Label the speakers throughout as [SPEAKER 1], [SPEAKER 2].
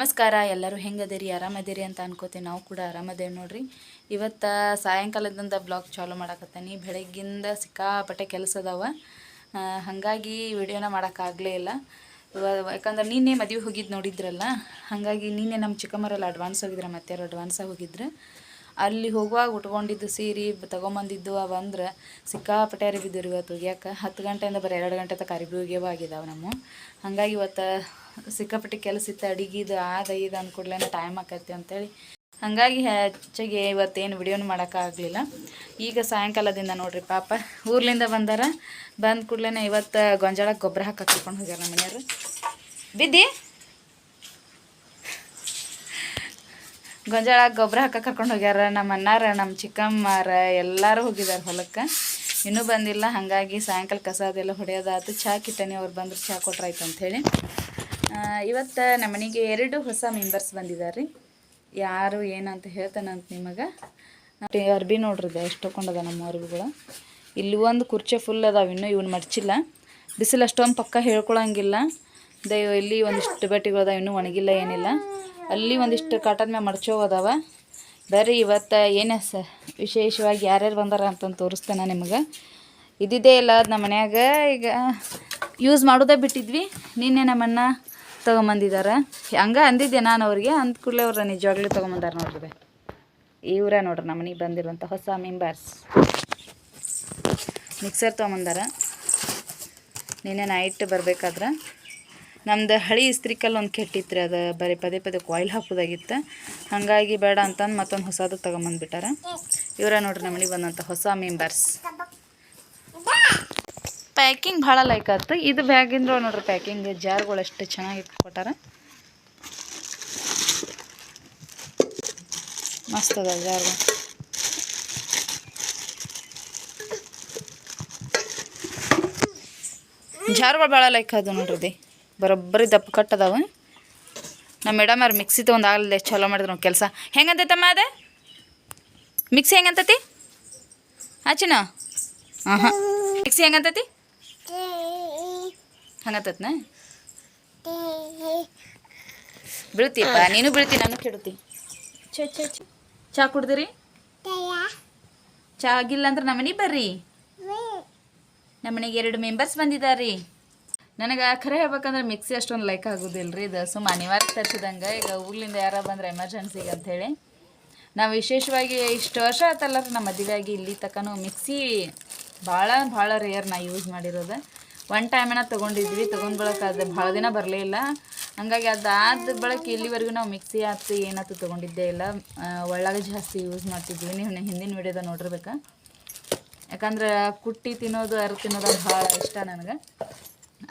[SPEAKER 1] ನಮಸ್ಕಾರ, ಎಲ್ಲರೂ ಹೆಂಗದಿರಿ? ಆರಾಮದಿರಿ ಅಂತ ಅನ್ಕೋತೀನಿ ನಾವು ಕೂಡ ಆರಾಮದೇವಿ ನೋಡ್ರಿ. ಇವತ್ತು ಸಾಯಂಕಾಲದಿಂದ ಬ್ಲಾಗ್ ಚಾಲೂ ಮಾಡಾಕತ್ತೀನಿ. ಬೆಳಗ್ಗಿಂದ ಸಿಕ್ಕಾಪಟ್ಟೆ ಕೆಲಸ ಅದಾವ. ಹಾಗಾಗಿ ವಿಡಿಯೋನ ಮಾಡೋಕ್ಕಾಗಲೇ ಇಲ್ಲ. ಯಾಕಂದ್ರೆ ನಿನ್ನೆ ಮದುವೆ ಹೋಗಿದ್ದು ನೋಡಿದ್ರಲ್ಲ? ಹಾಗಾಗಿ ನಿನ್ನೆ ನಮ್ಮ ಚಿಕ್ಕಮ್ಮರಲ್ಲಿ ಅಡ್ವಾನ್ಸ್ ಹೋಗಿದ್ರೆ ಮತ್ತೆ ಅಡ್ವಾನ್ಸಾಗಿ ಹೋಗಿದ್ರು. ಅಲ್ಲಿ ಹೋಗುವಾಗ ಉಟ್ಕೊಂಡಿದ್ದು ಸೀರೆ ತೊಗೊಂಬಂದಿದ್ದು ಅಂದ್ರೆ ಸಿಕ್ಕಾಪಟ್ಟೆ ಅರಿಬಿದ್ದು ಇವತ್ತು ಯಾಕೆ ಹತ್ತು ಗಂಟೆಯಿಂದ ಬರೀ ಎರಡು ಗಂಟೆ ತಕ್ಕ ಅರಿಬಿ ಒಗ್ಯವ ಆಗಿದಾವೆ ನಮ್ಮ. ಹಾಗಾಗಿ ಇವತ್ತು ಸಿಕ್ಕಾಪಟ್ಟೆ ಕೆಲಸ ಇತ್ತು, ಅಡಿಗೆದು, ಆದ ಇದು ಅಂದ್ಕೂಡ್ಲೇ ಟೈಮ್ ಆಕೈತಿ ಅಂತೇಳಿ. ಹಾಗಾಗಿ ಹೆಚ್ಚಿಗೆ ಇವತ್ತೇನು ವಿಡಿಯೋನು ಮಾಡೋಕ್ಕಾಗಲಿಲ್ಲ ಈಗ ಸಾಯಂಕಾಲದಿಂದ ನೋಡ್ರಿ ಪಾಪ, ಊರ್ಲಿಂದ ಬಂದಾರ. ಬಂದ ಕೂಡಲೇ ಇವತ್ತು ಗೊಂಜಾಳ ಗೊಬ್ಬರ ಹಾಕಕ್ಕೆ ಕರ್ಕೊಂಡು ಹೋಗ್ಯಾರ ನಮ್ಮ ಮನೆಯವರು. ಬಿದ್ದಿ? ಗೊಂಜಾಳ ಗೊಬ್ಬರ ಹಾಕಕ್ಕೆ ಕರ್ಕೊಂಡು ಹೋಗ್ಯಾರ ನಮ್ಮ ಅಣ್ಣಾರ, ನಮ್ಮ ಚಿಕ್ಕಮ್ಮಾರ, ಎಲ್ಲರೂ ಹೋಗಿದ್ದಾರೆ ಹೊಲಕ್ಕೆ. ಇನ್ನೂ ಬಂದಿಲ್ಲ, ಹಾಗಾಗಿ ಸಾಯಂಕಾಲ ಕಸ ಅದೆಲ್ಲ ಹೊಡೆಯೋದಾಯ್ತು ಚಹಾ ಕಿಟ್ಟನಿ ಅವ್ರು ಬಂದ್ರೆ ಚಹಾ ಕೊಟ್ರಾಯ್ತು ಅಂಥೇಳಿ ಇವತ್ತು ನಮ್ಮ ಮನೆಗೆ ಎರಡು ಹೊಸ ಮೆಂಬರ್ಸ್ ಬಂದಿದ್ದಾರೆ ರೀ ಯಾರು ಏನಂತ ಹೇಳ್ತಾನಂತ ನಿಮಗೆ. ಅರ್ಬಿ ನೋಡ್ರಿ ಎಷ್ಟು ತೊಗೊಂಡದ ನಮ್ಮ ಅರ್ಬಿಗಳು. ಇಲ್ಲಿ ಒಂದು ಕುರ್ಚೆ ಫುಲ್ ಅದಾವ, ಇನ್ನೂ ಇವ್ನು ಮಡ್ಚಿಲ್ಲ. ಬಿಸಿಲು ಅಷ್ಟೊಂದು ಪಕ್ಕ ಹೇಳ್ಕೊಳಂಗಿಲ್ಲ. ದಯವು ಇಲ್ಲಿ ಒಂದಿಷ್ಟು ಬಟ್ಟೆಗಳು ಅದಾವೆ, ಇನ್ನೂ ಒಣಗಿಲ್ಲ ಏನಿಲ್ಲ. ಅಲ್ಲಿ ಒಂದಿಷ್ಟು ಕಾಟನ್ ಮ್ಯಾಗ ಮಡ್ಚೋ ಅದಾವ. ಬರ್ರಿ, ಇವತ್ತು ಏನೇ ಸ, ವಿಶೇಷವಾಗಿ ಯಾರ್ಯಾರು ಬಂದಾರ ಅಂತಂದು ತೋರಿಸ್ತಾನೆ ನಿಮಗೆ. ಇದಿದ್ದೇ ಇಲ್ಲ ಅದು ನಮ್ಮ ಮನ್ಯಾಗ. ಈಗ ಯೂಸ್ ಮಾಡೋದೇ ಬಿಟ್ಟಿದ್ವಿ. ನಿನ್ನೆ ನಮ್ಮನ್ನ ತೊಗೊಂಬಂದಿದ್ದಾರೆ. ಹಂಗೆ ಅಂದಿದ್ದೆ ನಾನು ಅವ್ರಿಗೆ. ಅಂದ ಕೂಡಲೇ ಅವ್ರು ನಿಜವಾಗ್ಲೂ ತೊಗೊಂಬಂದಾರ ನೋಡ್ರಿ ಇವರೇ ನೋಡ್ರಿ ನಮ್ಮ ಮನೆಗೆ ಬಂದಿರುವಂಥ ಹೊಸ ಮೆಂಬರ್ಸ್ ಮಿಕ್ಸರ್ ತೊಗೊಂಬಂದಾರ. ನಿನ್ನೆ ನೈಟ್ ಬರ್ಬೇಕಾದ್ರೆ. ನಮ್ದು ಹಳಿ ಇಸ್ತ್ರಿಕಲ್ಲಿ ಒಂದು ಕೆಟ್ಟಿತ್ತು ಅದು. ಬರೀ ಪದೇ ಪದೇ ಕಾಯಿಲ್ ಹಾಕೋದಾಗಿತ್ತು. ಹಾಗಾಗಿ ಬೇಡ ಅಂತಂದು ಮತ್ತೊಂದು ಹೊಸದು ತೊಗೊಂಬಂದ್ಬಿಟ್ಟಾರ. ಇವರ ನೋಡ್ರಿ ನಮ್ಮ ಮನೆಗೆ ಬಂದಂಥ ಹೊಸ ಮೆಂಬರ್ಸ್ ಪ್ಯಾಕಿಂಗ್ ಭಾಳ ಲೈಕ್ ಆಯ್ತು ಇದು ಬ್ಯಾಗಿಂದ್ರ ನೋಡ್ರಿ ಪ್ಯಾಕಿಂಗ್ ಜಾರ್ಗಳು ಎಷ್ಟು ಚೆನ್ನಾಗಿ ಕೊಟ್ಟಾರ ಮಸ್ತ್ ಅದ ಜಾರ್ಗಳು. ಜಾರ್ಗಳು ಭಾಳ ಲೈಕ್ ಅದು ನೋಡ್ರಿ. ಬರೋಬ್ಬರಿ ದಪ್ಪ ಕಟ್ಟದವ ನಮ್ಮ ಮೇಡಮ್ ಅವ್ರು ಮಿಕ್ಸಿ ತೊಗೊಂಡು ಆಗಲಿಲ್ಲ, ಚಲೋ ಮಾಡಿದ್ರು ಕೆಲಸ. ಹೆಂಗಂತೈತಮ್ಮ ಅದೇ? ಮಿಕ್ಸಿ ಹೆಂಗಂತತಿ? ಆಚಿನ? ಹಾಂ ಹಾಂ ಮಿಕ್ಸಿ ಹೆಂಗಂತತಿ? ಹಂಗತ್ತತ್ನ ಬೀಳ್ತೀಯಪ್ಪ ನೀನು ಬೀಳ್ತಿ ನಾನು ಕೆಡುತ್ತಿ. ಛೇ ಛೇ ಛೇ. ಚಾ ಕುಡ್ದಿರಿ? ಚಾ ಆಗಿಲ್ಲ ಅಂದ್ರೆ ನಮ್ಮ ಮನೆಗೆ ಬರ್ರಿ. ನಮ್ಮ ಮನೆಗೆ ಎರಡು ಮೆಂಬರ್ಸ್ ಬಂದಿದ್ದಾರೆ ನನಗೆ ಖರೆ ಹೇಳ್ಬೇಕಂದ್ರೆ ಮಿಕ್ಸಿ ಅಷ್ಟೊಂದು ಲೈಕ್ ಆಗೋದಿಲ್ಲ ರೀ ಇದು ಸುಮ್ಮ ಅನಿವಾರ್ಯ ತರಿಸಿದಂಗೆ. ಈಗ ಊರ್ಲಿಂದ ಯಾರ ಬಂದ್ರೆ ಎಮರ್ಜೆನ್ಸಿಗೆ ಅಂಥೇಳಿ ನಾವು ವಿಶೇಷವಾಗಿ ಇಷ್ಟು ವರ್ಷ ಆಯ್ತಲ್ಲ ರೀ ನಮ್ಮ ಆಗಿ ಇಲ್ಲಿ ತಕ್ಕನೂ ಮಿಕ್ಸಿ ಭಾಳ ಭಾಳ ರೇರ್ ನಾ ಯೂಸ್ ಮಾಡಿರೋದು. ಒನ್ ಟೈಮನ ತೊಗೊಂಡಿದ್ವಿ ತೊಗೊಂಡ್ ಅದು ಭಾಳ ದಿನ ಬರಲೇ ಇಲ್ಲ. ಹಂಗಾಗಿ ಅದಾದ ಬಳಕೆ ಇಲ್ಲಿವರೆಗೂ ನಾವು ಮಿಕ್ಸಿ ಹಾಕಿ ಏನಾಯ್ತು ತೊಗೊಂಡಿದ್ದೇ ಇಲ್ಲ. ಒಳ್ಳಾಗ ಜಾಸ್ತಿ ಯೂಸ್ ಮಾಡ್ತಿದ್ವಿ. ನೀವು ಹಿಂದಿನ ವಿಡಿಯೋದ ನೋಡಿರ್ಬೇಕಾ. ಯಾಕಂದ್ರೆ ಕುಟ್ಟಿ ತಿನ್ನೋದು ಅರ್ ತಿನ್ನೋದು ಭಾಳ ಇಷ್ಟ ನನಗೆ.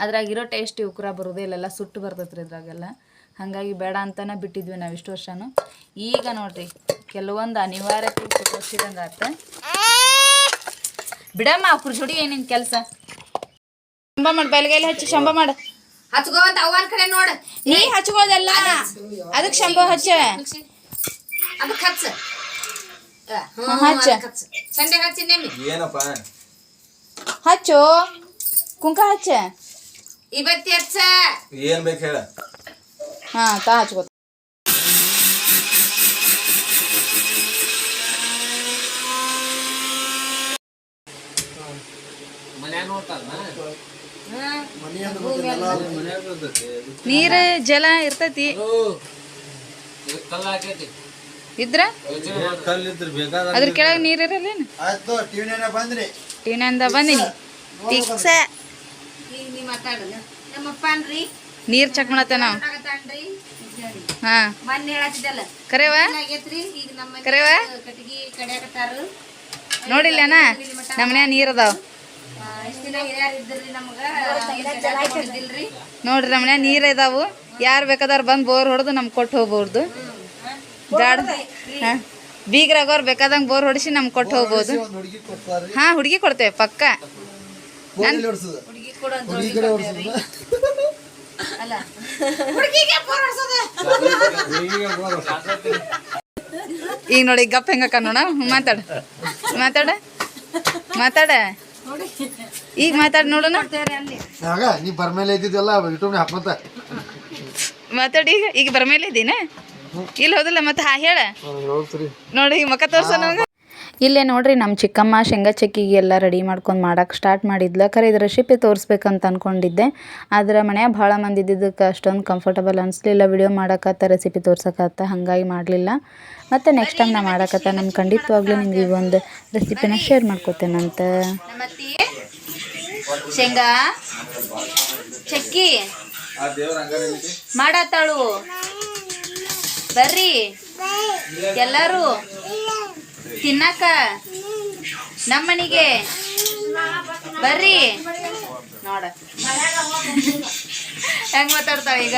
[SPEAKER 1] ಅದ್ರಾಗಿರೋ ಟೇಸ್ಟ್ ಉಕ್ರ ಬರೋದೇ ಇಲ್ಲೆಲ್ಲ ಸುಟ್ಟು ಬರ್ತೈತ್ರಿ ಇದ್ರಾಗೆಲ್ಲ. ಹಾಗಾಗಿ ಬೇಡ ಅಂತಾನೆ ಬಿಟ್ಟಿದ್ವಿ ನಾವು ಇಷ್ಟು ವರ್ಷನೂ. ಈಗ ನೋಡ್ರಿ, ಕೆಲವೊಂದು ಅನಿವಾರ್ಯತೆ ತೋರಿಸಿದಂಗೆ ಆತ ಬಿಡಮ್ಮ ಅವ್ರ ಜೋಡಿ ಏನೇನು ಕೆಲಸ? ಶಂಬ ಮಾಡ ಬೆಳಗ್ಗೆ ಹಚ್ಚಿ ಶಂಬ ಮಾಡು.
[SPEAKER 2] ಹಚ್ಕೋವಂತ ಅವ್ವನ್ ಕಡೆ ನೋಡು.
[SPEAKER 1] ನೀ ಹಚ್ಕೋದಲ್ಲ ಅದಕ್ಕೆ ಶಂಬ ಹಚ್ಚ.
[SPEAKER 2] ಅದಕ್ಕೆ ಹಚ್ಚ.
[SPEAKER 1] ಹಾ, ಹಚ್ಚ.
[SPEAKER 2] ಸಂಡೆ ಹಚ್ಚಿ ನೆಮ್ಮಿ
[SPEAKER 3] ಏನಪ್ಪ?
[SPEAKER 1] ಹಚ್ಚು. ಕುಂಕ ಹಚ್ಚ.
[SPEAKER 2] ಇವತ್ತಿ ಹಚ್ಚ
[SPEAKER 3] ಏನ್ ಬೇಕು ಹೇಳ.
[SPEAKER 1] ಹಾ ತಾ ಹಚ್ಕೋ. ನೀರು ಜಲ ಇರ್ತೈತಿ. ಇದ್ರ? ಅದ್ರ ಕೆಳಗೆ ನೀರ್ ಇರಲ್ಲೇನು ಟಿವಿನಿಂದ ಬಂದಿನಿ. ನೀರು ಚೆಕ್ ಮಾಡತ್ತೆ ನಾವು ಹಾ. ಕರೆವ? ಕರೆವ? ನೋಡಿಲ್ಲನ? ನಮ್ಮನ್ಯಾಗ ನೀರು ಅದಾವ. ನೋಡ್ರಿ ನಮ್ಮ ನೀರ್ ಇದಾವು. ಯಾರು ಬೇಕಾದವ್ರು ಬಂದು ಬೋರ್ ಹೊಡೆದು ನಮ್ಗೆ ಕೊಟ್ಟು ಹೋಗ್ಬೋದು ಬ್ಯಾಡ ಹಾ? ಬೀಗ್ರಾಗೋರ್ ಬೇಕಾದಂಗೆ ಬೋರ್ ಹೊಡಿಸಿ ನಮ್ಗೆ ಕೊಟ್ಟು ಹೋಗ್ಬೋದು. ಹಾ ಹುಡುಗಿ ಕೊಡ್ತೇವೆ ಪಕ್ಕ.
[SPEAKER 4] ಬೋರ್ನಲ್ಲಿ ಹೊಡ್ಸುದು?
[SPEAKER 2] ಹುಡುಗಿ ಕೊಡು ಅಂತ
[SPEAKER 4] ಹುಡುಗಿ ಕಡೆ
[SPEAKER 2] ಅಲ್ಲ. ಹುಡುಗಿಗೆ ಫೋನ್ ಹೊಡ್ಸೋದ?
[SPEAKER 1] ಈಗ ನೋಡಿ ಗಪ್ ಹೆಂಗ ನೋಡ ಮಾತಾಡ. ಮಾತಾಡ? ಮಾತಾಡ? ಈಗ ಮಾತಾಡಿ ನೋಡೋಣ.
[SPEAKER 4] ಆಗ ನೀ ಬರ್ಮೇಲೆ ಇದ್ದಿದ್ದೆಲ್ಲ ಯೂಟ್ಯೂಬ್ನ ಹಾಕ್ಮಂತ
[SPEAKER 1] ಮಾತಾಡಿ ಈಗ ಈಗ ಬರ್ಮೇಲೆ ಇದ್ದೀನ? ಇಲ್ಲಿ ಹೋದಿಲ್ಲ ಮತ್ತೆ ಹಾ ಹೇಳ. ನೋಡಿ ಈಗ ಮಕ್ಕ ತೋರ್ಸ ನಮ್ಗೆ. ಇಲ್ಲೇ ನೋಡ್ರಿ ನಮ್ಮ ಚಿಕ್ಕಮ್ಮ ಶೇಂಗಾ ಚಕ್ಕಿಗೆ ಎಲ್ಲ ರೆಡಿ ಮಾಡ್ಕೊಂಡು ಮಾಡಕ್ಕೆ ಸ್ಟಾರ್ಟ್ ಮಾಡಿದ್ಲು. ಖರೆ ಇದು ರೆಸಿಪಿ ತೋರಿಸ್ಬೇಕಂತ ಅಂದ್ಕೊಂಡಿದ್ದೆ ಆದ್ರೆ ಮನ್ಯಾಗ ಭಾಳ ಮಂದಿ ಅಷ್ಟೊಂದು ಕಂಫರ್ಟಬಲ್ ಅನಿಸ್ಲಿಲ್ಲ. ವಿಡಿಯೋ ಮಾಡಕತ್ತ ರೆಸಿಪಿ ತೋರ್ಸಕತ್ತ, ಹಾಗಾಗಿ ಮಾಡಲಿಲ್ಲ. ಮತ್ತು ನೆಕ್ಸ್ಟ್ ಟೈಮ್ ನಾ ಮಾಡಕತ್ತ, ನಾನು ಖಂಡಿತವಾಗ್ಲೂ ನಿಮ್ಗೆ ಈ ಒಂದು ರೆಸಿಪಿನ ಶೇರ್ ಮಾಡ್ಕೋತೇನಂತ
[SPEAKER 2] ಶೇಂಗಾ ಚಕ್ಕಿ ಮಾಡತ್ತಾಳು. ಬರ್ರಿ. ಎಲ್ಲರೂ ತಿನ್ನಕ. ನಮ್ಮನಿಗೆ. ಬರ್ರಿ. ನೋಡ. ಹೆಂಗ್ ಮಾತಾಡ್ತಾವ ಈಗ?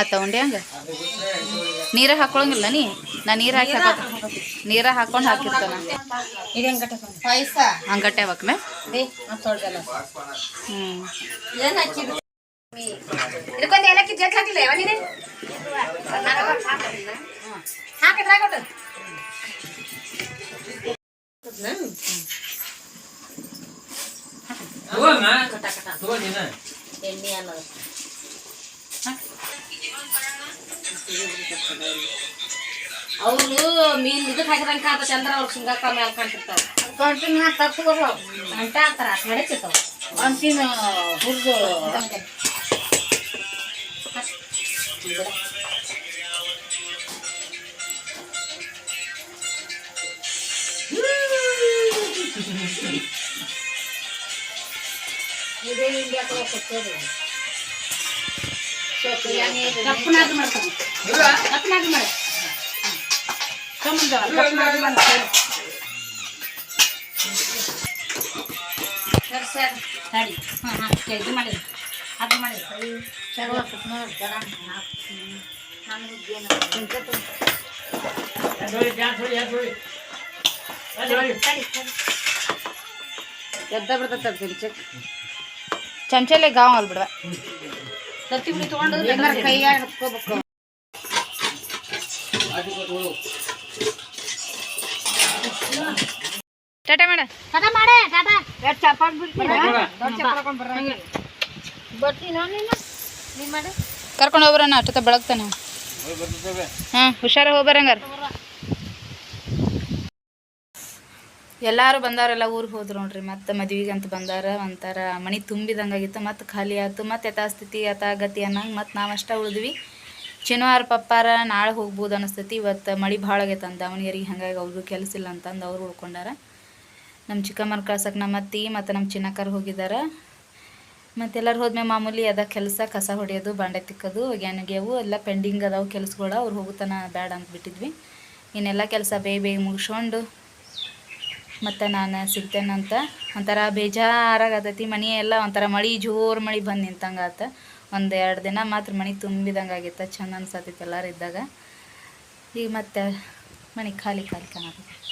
[SPEAKER 1] ಆತ ಉಂಡೆ ಹಂಗ? ನೀರ ಹಾಕೊಳಂಗಿಲ್ಲ ನೀ? ನಾ ನೀರು ಹಾಕಿ ಹಾಕ ನೀರ ಹಾಕೊಂಡು ಹಾಕಿರ್ತಾನ. ಹಂಗಟ್ಟೆ
[SPEAKER 2] ಮತ್ತ್ ತೊಳ್ದಲ್ಲ
[SPEAKER 1] ಹ್ಞೂ
[SPEAKER 2] ಇದಕ್ಕೊಂದು ಏಲಕ್ಕಿ ಜಗ್ ಹಾಕಿಲ್ಲ ಯಾವ ನೀನು? ಎಣ್ಣೆ ಅನ್ನೋದು. ಅವ್ರು ಮೀನ್ ಇದಕ್ಕೆ ಹಾಕಿದಂಗೆ ಕಾಣ್ತೈತೆ ಅಂದ್ರೆ ಅವ್ರು ಶೃಂಗಾಕ ಮೇಲೆ ಕಾಣ್ತಿರ್ತಾವ ಕಂಟಿನ ಹಾಕಿ ಅಂತ ಅಂತಾರ ನಡೀತಿರ್ತಾವ ಅಂತಿನ ಹುರಿದು ಕಪ್ಪನಾಗಿ ಮಾಡ್ತಾನೆ ಕಪ್ಪನಾಗಿ ಮಾಡಿ ಕಪ್ಪನಾಗಿ ಮಾಡ್ತಾನೆ ಸರಿ ಸರಿ ತಡಿ ಹಾಂ ಹಾಂ ಇದು ಮಾಡಿ ಅದು ಮಾಡಿ ಎದ್ದ ಬಿಡ್ತೈತೆ ತಿನ್ಚಕ್
[SPEAKER 1] ಚಮಚಲೆ ಗಾವ್ ಅಲ್ಲಿ ಬಿಡ್ವ
[SPEAKER 2] ತತ್ತಿ ಬಿಡಿ ತೊಗೊಂಡು ಕೈಯಾಗ ಹತ್ಕೋಬೇಕು
[SPEAKER 1] ಟಾಟಾ ಮಾಡ.
[SPEAKER 2] ಟಾಟಾ ಮಾಡ ಟಾಟಾ. ಬಿಡ್ತೀನಿ ಬರ್ತೀನಿ ನೀನು
[SPEAKER 1] ಕರ್ಕೊಂಡು ಹೋಗ್ಬರೋಣ ಅಷ್ಟೊತ್ತ ಬೆಳಗ್ತಾನೆ. ಹಾಂ ಹುಷಾರ ಹೋಗ್ಬರಂಗಾರ ಎಲ್ಲರೂ ಬಂದಾರೆಲ್ಲ ಊರಿಗೆ ಹೋದ್ರು ನೋಡ್ರಿ. ಮತ್ತೆ ಮದ್ವಿಗೆ ಅಂತ ಬಂದಾರ ಒಂಥರ ಮನೆ ತುಂಬಿದಂಗಾಗಿತ್ತು. ಮತ್ತೆ ಖಾಲಿ ಆಯ್ತು ಮತ್ತೆ ಯಥಾಸ್ಥಿತಿ ಯಥಾಗತಿ ಅನ್ನಂಗೆ ಮತ್ತೆ ನಾವಷ್ಟೇ ಉಳಿದ್ವಿ. ಶನಿವಾರ ಪಪ್ಪಾರ ನಾಳೆ ಹೋಗ್ಬೋದು ಅನಿಸ್ತೈತಿ. ಇವತ್ತು ಮಳೆ ಭಾಳ ಆಗೈತೆ ಅಂತ ದಾವಣಗೆರೆಗೆ ಹಂಗಾಗಿ ಅವ್ರಿಗೂ ಕೆಲಸ ಇಲ್ಲ ಅಂತಂದು ಅವ್ರು ಉಳ್ಕೊಂಡಾರ. ನಮ್ಮ ಚಿಕ್ಕಮ್ಮನ ಕಳ್ಸಕ್ಕೆ ನಮ್ಮ ಅತ್ತಿ ಮತ್ತು ನಮ್ಮ ಚಿನ್ನಕ್ಕರು ಹೋಗಿದ್ದಾರೆ. ಮತ್ತೆಲ್ಲರೂ ಹೋದ್ಮೇಲೆ ಮಾಮೂಲಿ ಅದ ಕೆಲಸ, ಕಸ ಹೊಡೆಯೋದು, ಬಾಂಡೆ ತಿಕ್ಕೋದು ಒಗ್ಯಾನಿಗೆವು ಎಲ್ಲ ಪೆಂಡಿಂಗ್ ಅದಾವು ಕೆಲಸಗಳು. ಅವ್ರು ಹೋಗುತ್ತಾನ ಬೇಡ ಅಂತ ಬಿಟ್ಟಿದ್ವಿ ಇನ್ನೆಲ್ಲ ಕೆಲಸ ಬೇಗ ಬೇಗ ಮುಗಿಸ್ಕೊಂಡು ಮತ್ತು ನಾನು ಸಿಗ್ತೇನಂತ ಒಂಥರ ಬೇಜಾರಾಗತೈತಿ. ಮನೆ ಎಲ್ಲ ಒಂಥರ ಮಳೆ, ಜೋರು ಮಳೆ ಬಂದು ನಿಂತಂಗೆ ಆತ ಒಂದು ಎರಡು ದಿನ ಮಾತ್ರ ಮನೆ ತುಂಬಿದಂಗೆ ಆಗಿತ್ತು. ಚಂದ ಅನ್ಸತ್ತೈತೆ ಎಲ್ಲರೂ ಇದ್ದಾಗ. ಈಗ ಮತ್ತೆ ಮನೆ ಖಾಲಿ ಖಾಲಿ ಕಾಣತೈತಿ